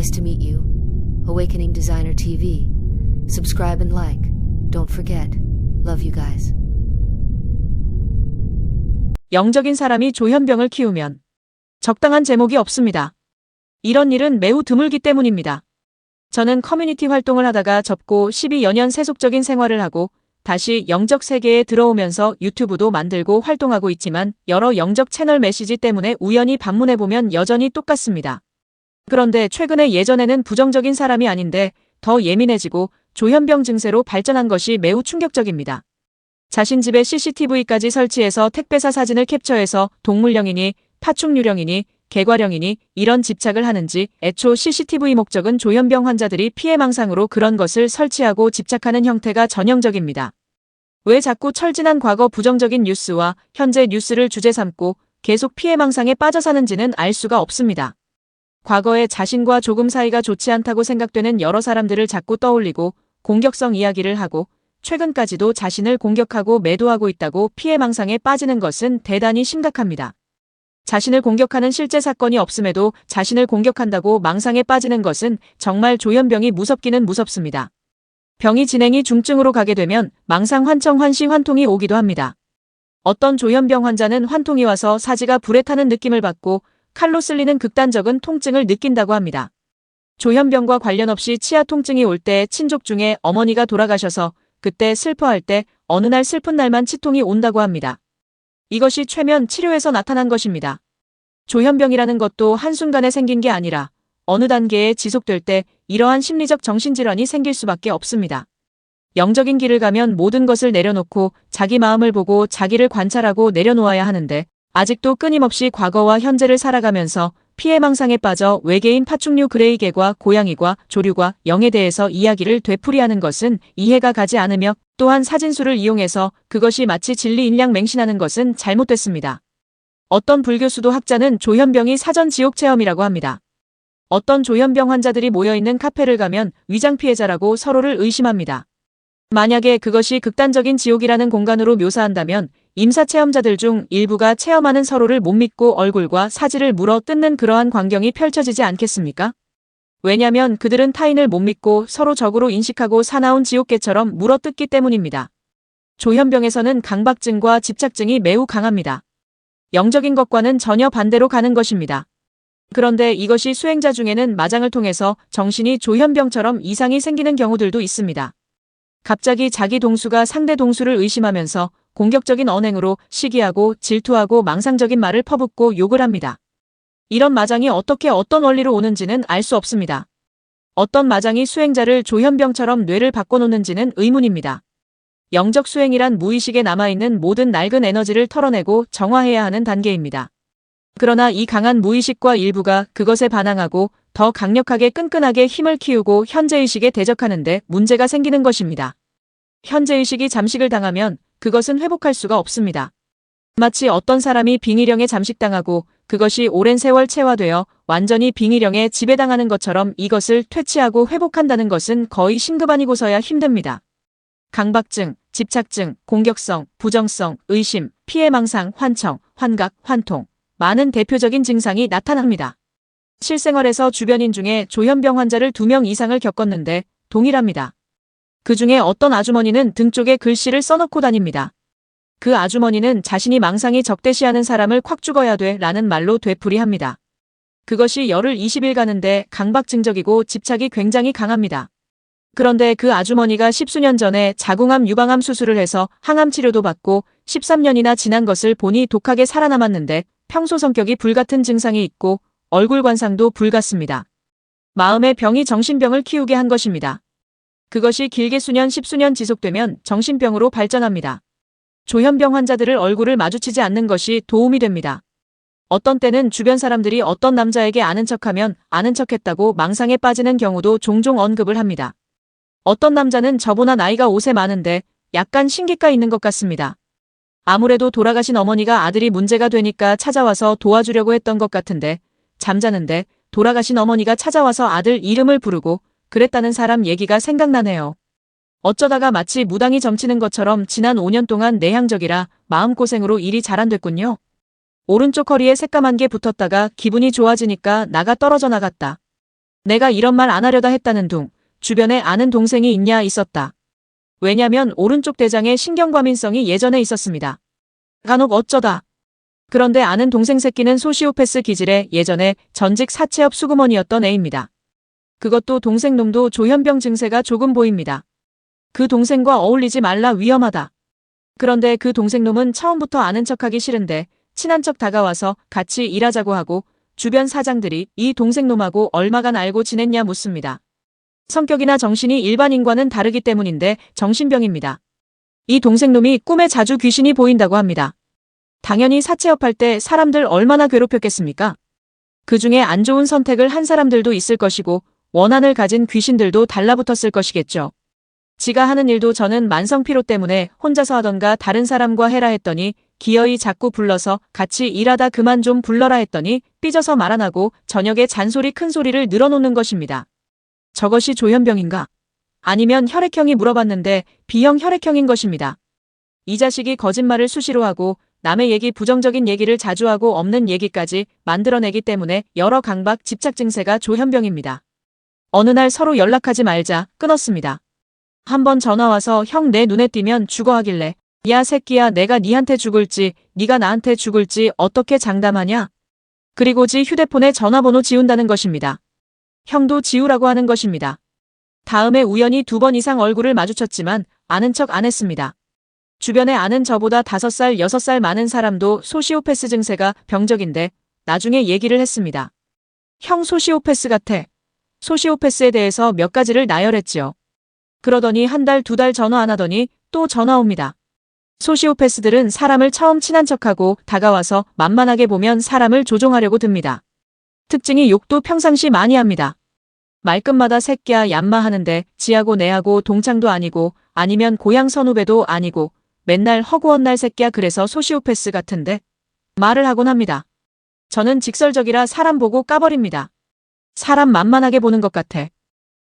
Nice to meet you. Awakening Designer TV. Subscribe and like. Don't forget. Love you guys. 영적인 사람이 조현병을 키우면 적당한 제목이 없습니다. 이런 일은 매우 드물기 때문입니다. 저는 커뮤니티 활동을 하다가 접고 12여 년 세속적인 생활을 하고 다시 영적 세계에 들어오면서 유튜브도 만들고 활동하고 있지만 여러 영적 채널 메시지 때문에 우연히 방문해보면 여전히 똑같습니다. 그런데 최근에 예전에는 부정적인 사람이 아닌데 더 예민해지고 조현병 증세로 발전한 것이 매우 충격적입니다. 자신 집에 CCTV까지 설치해서 택배사 사진을 캡처해서 동물령이니 파충류령이니 개과령이니 이런 집착을 하는지 애초 CCTV 목적은 조현병 환자들이 피해망상으로 그런 것을 설치하고 집착하는 형태가 전형적입니다. 왜 자꾸 철진한 과거 부정적인 뉴스와 현재 뉴스를 주제 삼고 계속 피해망상에 빠져 사는지는 알 수가 없습니다. 과거에 자신과 조금 사이가 좋지 않다고 생각되는 여러 사람들을 자꾸 떠올리고 공격성 이야기를 하고 최근까지도 자신을 공격하고 매도하고 있다고 피해망상에 빠지는 것은 대단히 심각합니다. 자신을 공격하는 실제 사건이 없음에도 자신을 공격한다고 망상에 빠지는 것은 정말 조현병이 무섭기는 무섭습니다. 병이 진행이 중증으로 가게 되면 망상 환청 환시 환통이 오기도 합니다. 어떤 조현병 환자는 환통이 와서 사지가 불에 타는 느낌을 받고 칼로 쓸리는 극단적인 통증을 느낀다고 합니다. 조현병과 관련 없이 치아 통증이 올 때 친족 중에 어머니가 돌아가셔서 그때 슬퍼할 때 어느 날 슬픈 날만 치통이 온다고 합니다. 이것이 최면 치료에서 나타난 것입니다. 조현병이라는 것도 한순간에 생긴 게 아니라 어느 단계에 지속될 때 이러한 심리적 정신질환이 생길 수밖에 없습니다. 영적인 길을 가면 모든 것을 내려놓고 자기 마음을 보고 자기를 관찰하고 내려놓아야 하는데 아직도 끊임없이 과거와 현재를 살아가면서 피해망상에 빠져 외계인 파충류 그레이개과 고양이과 조류과 영에 대해서 이야기를 되풀이하는 것은 이해가 가지 않으며 또한 사진수를 이용해서 그것이 마치 진리인량 맹신하는 것은 잘못됐습니다. 어떤 불교수도 학자는 조현병이 사전 지옥 체험이라고 합니다. 어떤 조현병 환자들이 모여있는 카페를 가면 위장 피해자라고 서로를 의심합니다. 만약에 그것이 극단적인 지옥이라는 공간으로 묘사한다면 임사 체험자들 중 일부가 체험하는 서로를 못 믿고 얼굴과 사지를 물어 뜯는 그러한 광경이 펼쳐지지 않겠습니까? 왜냐면 그들은 타인을 못 믿고 서로 적으로 인식하고 사나운 지옥개처럼 물어 뜯기 때문입니다. 조현병에서는 강박증과 집착증이 매우 강합니다. 영적인 것과는 전혀 반대로 가는 것입니다. 그런데 이것이 수행자 중에는 마장을 통해서 정신이 조현병처럼 이상이 생기는 경우들도 있습니다. 갑자기 자기 동수가 상대 동수를 의심하면서 공격적인 언행으로 시기하고 질투하고 망상적인 말을 퍼붓고 욕을 합니다. 이런 마장이 어떻게 어떤 원리로 오는지는 알 수 없습니다. 어떤 마장이 수행자를 조현병처럼 뇌를 바꿔놓는지는 의문입니다. 영적 수행이란 무의식에 남아있는 모든 낡은 에너지를 털어내고 정화해야 하는 단계입니다. 그러나 이 강한 무의식과 일부가 그것에 반항하고 더 강력하게 끈끈하게 힘을 키우고 현재의식에 대적하는데 문제가 생기는 것입니다. 현재의식이 잠식을 당하면 그것은 회복할 수가 없습니다. 마치 어떤 사람이 빙의령에 잠식당하고 그것이 오랜 세월 체화되어 완전히 빙의령에 지배당하는 것처럼 이것을 퇴치하고 회복한다는 것은 거의 신급 아니고서야 힘듭니다. 강박증, 집착증, 공격성, 부정성, 의심, 피해망상, 환청, 환각, 환통, 많은 대표적인 증상이 나타납니다. 실생활에서 주변인 중에 조현병 환자를 2명 이상을 겪었는데 동일합니다. 그 중에 어떤 아주머니는 등 쪽에 글씨를 써놓고 다닙니다. 그 아주머니는 자신이 망상이 적대시하는 사람을 콱 죽어야 돼 라는 말로 되풀이합니다. 그것이 열흘 20일 가는데 강박증적이고 집착이 굉장히 강합니다. 그런데 그 아주머니가 십수년 전에 자궁암 유방암 수술을 해서 항암 치료도 받고 13년이나 지난 것을 보니 독하게 살아남았는데 평소 성격이 불같은 증상이 있고 얼굴 관상도 불같습니다. 마음의 병이 정신병을 키우게 한 것입니다. 그것이 길게 수년 십수년 지속되면 정신병으로 발전합니다. 조현병 환자들을 얼굴을 마주치지 않는 것이 도움이 됩니다. 어떤 때는 주변 사람들이 어떤 남자에게 아는 척하면 아는 척했다고 망상에 빠지는 경우도 종종 언급을 합니다. 어떤 남자는 저보다 나이가 5세 많은데 약간 신기가 있는 것 같습니다. 아무래도 돌아가신 어머니가 아들이 문제가 되니까 찾아와서 도와주려고 했던 것 같은데 잠자는데 돌아가신 어머니가 찾아와서 아들 이름을 부르고 그랬다는 사람 얘기가 생각나네요. 어쩌다가 마치 무당이 점치는 것처럼 지난 5년 동안 내향적이라 마음고생으로 일이 잘 안 됐군요. 오른쪽 허리에 새까만 게 붙었다가 기분이 좋아지니까 나가 떨어져 나갔다. 내가 이런 말 안 하려다 했다는 둥, 주변에 아는 동생이 있냐 있었다. 왜냐면 오른쪽 대장에 신경과민성이 예전에 있었습니다. 간혹 어쩌다. 그런데 아는 동생 새끼는 소시오패스 기질에 예전에 전직 사채업 수구먼이었던 애입니다. 그것도 동생 놈도 조현병 증세가 조금 보입니다. 그 동생과 어울리지 말라 위험하다. 그런데 그 동생 놈은 처음부터 아는 척하기 싫은데 친한 척 다가와서 같이 일하자고 하고 주변 사장들이 이 동생 놈하고 얼마간 알고 지냈냐 묻습니다. 성격이나 정신이 일반인과는 다르기 때문인데 정신병입니다. 이 동생 놈이 꿈에 자주 귀신이 보인다고 합니다. 당연히 사채업할 때 사람들 얼마나 괴롭혔겠습니까? 그 중에 안 좋은 선택을 한 사람들도 있을 것이고 원한을 가진 귀신들도 달라붙었을 것이겠죠. 지가 하는 일도 저는 만성피로 때문에 혼자서 하던가 다른 사람과 해라 했더니 기어이 자꾸 불러서 같이 일하다 그만 좀 불러라 했더니 삐져서 말 안 하고 저녁에 잔소리 큰 소리를 늘어놓는 것입니다. 저것이 조현병인가? 아니면 혈액형이 물어봤는데 B형 혈액형인 것입니다. 이 자식이 거짓말을 수시로 하고 남의 얘기 부정적인 얘기를 자주 하고 없는 얘기까지 만들어내기 때문에 여러 강박 집착 증세가 조현병입니다. 어느 날 서로 연락하지 말자 끊었습니다. 한번 전화 와서 형 내 눈에 띄면 죽어 하길래 야 새끼야 내가 니한테 죽을지 네가 나한테 죽을지 어떻게 장담하냐? 그리고 지 휴대폰에 전화번호 지운다는 것입니다. 형도 지우라고 하는 것입니다. 다음에 우연히 두 번 이상 얼굴을 마주쳤지만 아는 척 안 했습니다. 주변에 아는 저보다 다섯 살 여섯 살 많은 사람도 소시오패스 증세가 병적인데 나중에 얘기를 했습니다. 형 소시오패스 같아. 소시오패스에 대해서 몇 가지를 나열했지요. 그러더니 한 달 두 달 전화 안 하더니 또 전화 옵니다. 소시오패스들은 사람을 처음 친한 척하고 다가와서 만만하게 보면 사람을 조종하려고 듭니다. 특징이 욕도 평상시 많이 합니다. 말끝마다 새끼야 얌마 하는데 지하고 내하고 동창도 아니고 아니면 고향 선후배도 아니고 맨날 허구한 날 새끼야 그래서 소시오패스 같은데 말을 하곤 합니다. 저는 직설적이라 사람 보고 까버립니다. 사람 만만하게 보는 것 같아.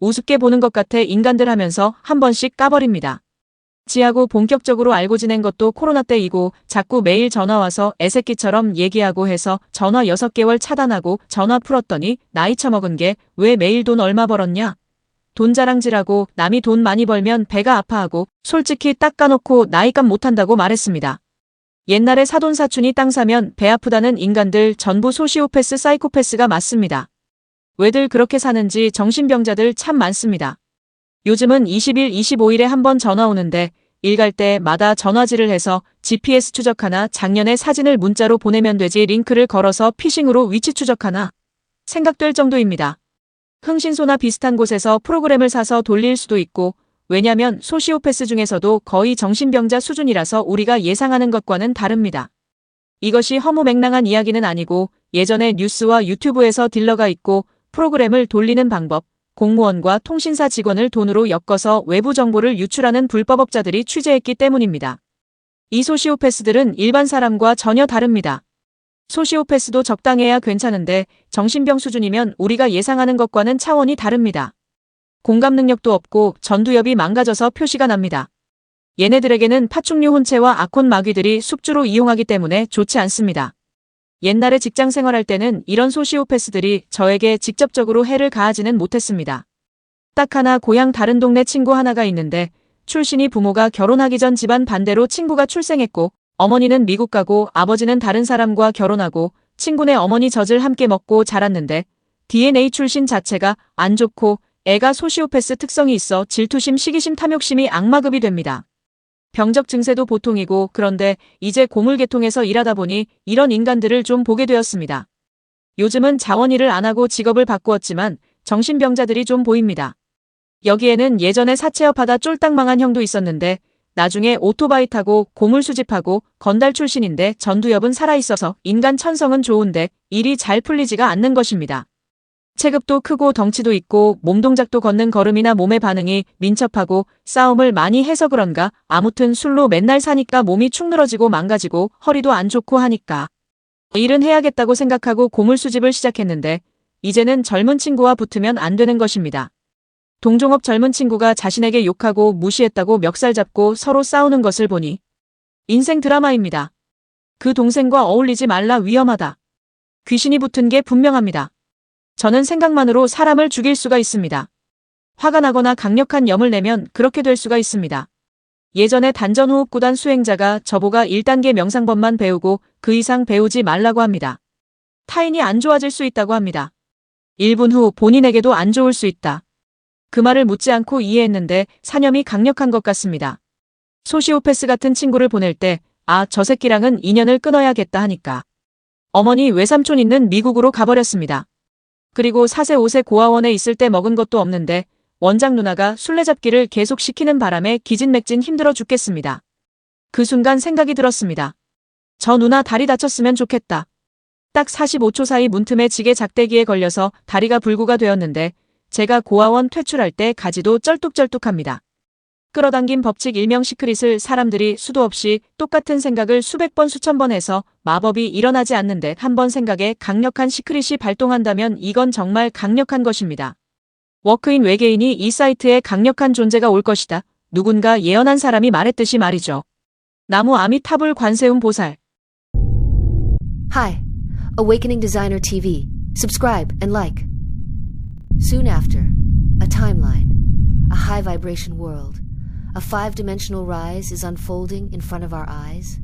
우습게 보는 것 같아 인간들 하면서 한 번씩 까버립니다. 지하고 본격적으로 알고 지낸 것도 코로나 때이고 자꾸 매일 전화 와서 애새끼처럼 얘기하고 해서 전화 6개월 차단하고 전화 풀었더니 나이 처먹은 게 왜 매일 돈 얼마 벌었냐? 돈 자랑질하고 남이 돈 많이 벌면 배가 아파하고 솔직히 딱 까놓고 나이값 못한다고 말했습니다. 옛날에 사돈 사촌이 땅 사면 배 아프다는 인간들 전부 소시오패스 사이코패스가 맞습니다. 왜들 그렇게 사는지 정신병자들 참 많습니다. 요즘은 20일, 25일에 한 번 전화 오는데 일 갈 때마다 전화질을 해서 GPS 추적하나 작년에 사진을 문자로 보내면 되지 링크를 걸어서 피싱으로 위치 추적하나 생각될 정도입니다. 흥신소나 비슷한 곳에서 프로그램을 사서 돌릴 수도 있고 왜냐면 소시오패스 중에서도 거의 정신병자 수준이라서 우리가 예상하는 것과는 다릅니다. 이것이 허무맹랑한 이야기는 아니고 예전에 뉴스와 유튜브에서 딜러가 있고 프로그램을 돌리는 방법, 공무원과 통신사 직원을 돈으로 엮어서 외부 정보를 유출하는 불법업자들이 취재했기 때문입니다. 이 소시오패스들은 일반 사람과 전혀 다릅니다. 소시오패스도 적당해야 괜찮은데 정신병 수준이면 우리가 예상하는 것과는 차원이 다릅니다. 공감 능력도 없고 전두엽이 망가져서 표시가 납니다. 얘네들에게는 파충류 혼체와 악혼 마귀들이 숙주로 이용하기 때문에 좋지 않습니다. 옛날에 직장 생활할 때는 이런 소시오패스들이 저에게 직접적으로 해를 가하지는 못했습니다. 딱 하나 고향 다른 동네 친구 하나가 있는데 출신이 부모가 결혼하기 전 집안 반대로 친구가 출생했고 어머니는 미국 가고 아버지는 다른 사람과 결혼하고 친구네 어머니 젖을 함께 먹고 자랐는데 DNA 출신 자체가 안 좋고 애가 소시오패스 특성이 있어 질투심, 시기심, 탐욕심이 악마급이 됩니다. 병적 증세도 보통이고 그런데 이제 고물계통에서 일하다 보니 이런 인간들을 좀 보게 되었습니다. 요즘은 자원 일을 안 하고 직업을 바꾸었지만 정신병자들이 좀 보입니다. 여기에는 예전에 사채업하다 쫄딱 망한 형도 있었는데 나중에 오토바이 타고 고물 수집하고 건달 출신인데 전두엽은 살아있어서 인간 천성은 좋은데 일이 잘 풀리지가 않는 것입니다. 체급도 크고 덩치도 있고 몸 동작도 걷는 걸음이나 몸의 반응이 민첩하고 싸움을 많이 해서 그런가 아무튼 술로 맨날 사니까 몸이 축 늘어지고 망가지고 허리도 안 좋고 하니까 일은 해야겠다고 생각하고 고물 수집을 시작했는데 이제는 젊은 친구와 붙으면 안 되는 것입니다. 동종업 젊은 친구가 자신에게 욕하고 무시했다고 멱살 잡고 서로 싸우는 것을 보니 인생 드라마입니다. 그 동생과 어울리지 말라 위험하다. 귀신이 붙은 게 분명합니다. 저는 생각만으로 사람을 죽일 수가 있습니다. 화가 나거나 강력한 염을 내면 그렇게 될 수가 있습니다. 예전에 단전호흡구단 수행자가 저보가 1단계 명상법만 배우고 그 이상 배우지 말라고 합니다. 타인이 안 좋아질 수 있다고 합니다. 1분 후 본인에게도 안 좋을 수 있다. 그 말을 묻지 않고 이해했는데 사념이 강력한 것 같습니다. 소시오패스 같은 친구를 보낼 때, 아, 저 새끼랑은 인연을 끊어야겠다 하니까. 어머니 외삼촌 있는 미국으로 가버렸습니다. 그리고 4세 5세 고아원에 있을 때 먹은 것도 없는데, 원장 누나가 술래잡기를 계속 시키는 바람에 기진맥진 힘들어 죽겠습니다. 그 순간 생각이 들었습니다. 저 누나 다리 다쳤으면 좋겠다. 딱 45초 사이 문틈에 지게 작대기에 걸려서 다리가 불구가 되었는데 제가 고아원 퇴출할 때 가지도 쩔뚝쩔뚝합니다. 끌어당긴 법칙 일명 시크릿을 사람들이 수도 없이 똑같은 생각을 수백 번 수천 번 해서 마법이 일어나지 않는데 한 번 생각에 강력한 시크릿이 발동한다면 이건 정말 강력한 것입니다. 워크인 외계인이 이 사이트에 강력한 존재가 올 것이다. 누군가 예언한 사람이 말했듯이 말이죠. 나무 아미타불 관세음 보살. Hi, Awakening Designer TV. Subscribe and like. Soon after, a timeline, a high vibration world, a five dimensional rise is unfolding in front of our eyes.